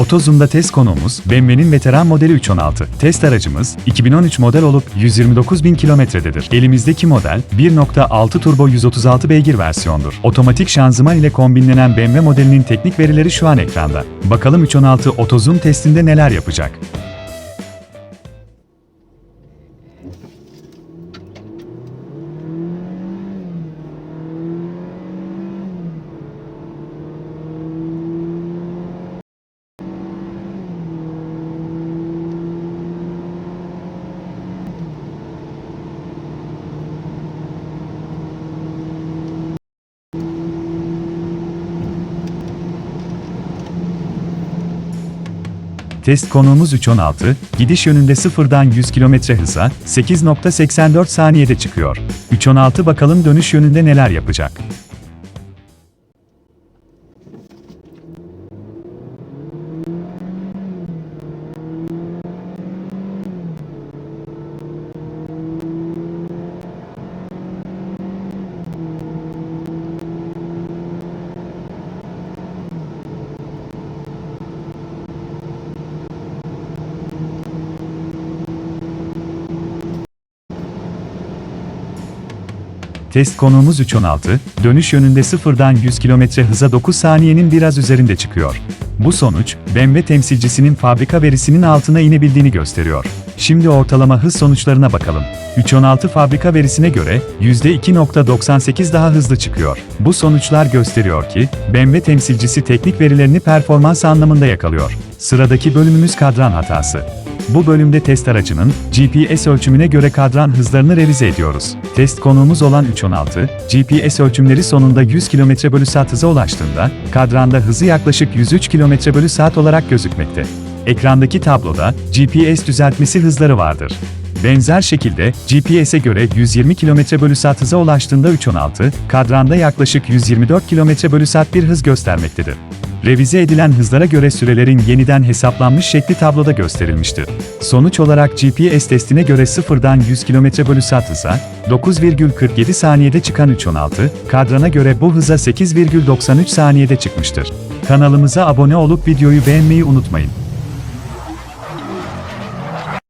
Otozoom'da test konuğumuz BMW'nin veteran modeli 316. Test aracımız 2013 model olup 129 bin kilometrededir. Elimizdeki model 1.6 turbo 136 beygir versiyondur. Otomatik şanzıman ile kombinlenen BMW modelinin teknik verileri şu an ekranda. Bakalım 316 Otozoom testinde neler yapacak? Test konuğumuz 316, gidiş yönünde sıfırdan 100 km hıza 8.84 saniyede çıkıyor. 316 bakalım dönüş yönünde neler yapacak? Test konuğumuz 316, dönüş yönünde sıfırdan 100 km hıza 9 saniyenin biraz üzerinde çıkıyor. Bu sonuç, BMW temsilcisinin fabrika verisinin altına inebildiğini gösteriyor. Şimdi ortalama hız sonuçlarına bakalım. 316 fabrika verisine göre %2.98 daha hızlı çıkıyor. Bu sonuçlar gösteriyor ki BMW temsilcisi teknik verilerini performans anlamında yakalıyor. Sıradaki bölümümüz kadran hatası. Bu bölümde test aracının GPS ölçümüne göre kadran hızlarını revize ediyoruz. Test konuğumuz olan 316, GPS ölçümleri sonunda 100 km bölü saat hıza ulaştığında, kadranda hızı yaklaşık 103 km bölü saat olarak gözükmekte. Ekrandaki tabloda GPS düzeltmesi hızları vardır. Benzer şekilde GPS'e göre 120 km bölü saat hıza ulaştığında 316, kadranda yaklaşık 124 km bölü saat bir hız göstermektedir. Revize edilen hızlara göre sürelerin yeniden hesaplanmış şekli tabloda gösterilmiştir. Sonuç olarak GPS testine göre sıfırdan 100 km bölü saat hıza, 9,47 saniyede çıkan 316, kadrana göre bu hıza 8,93 saniyede çıkmıştır. Kanalımıza abone olup videoyu beğenmeyi unutmayın.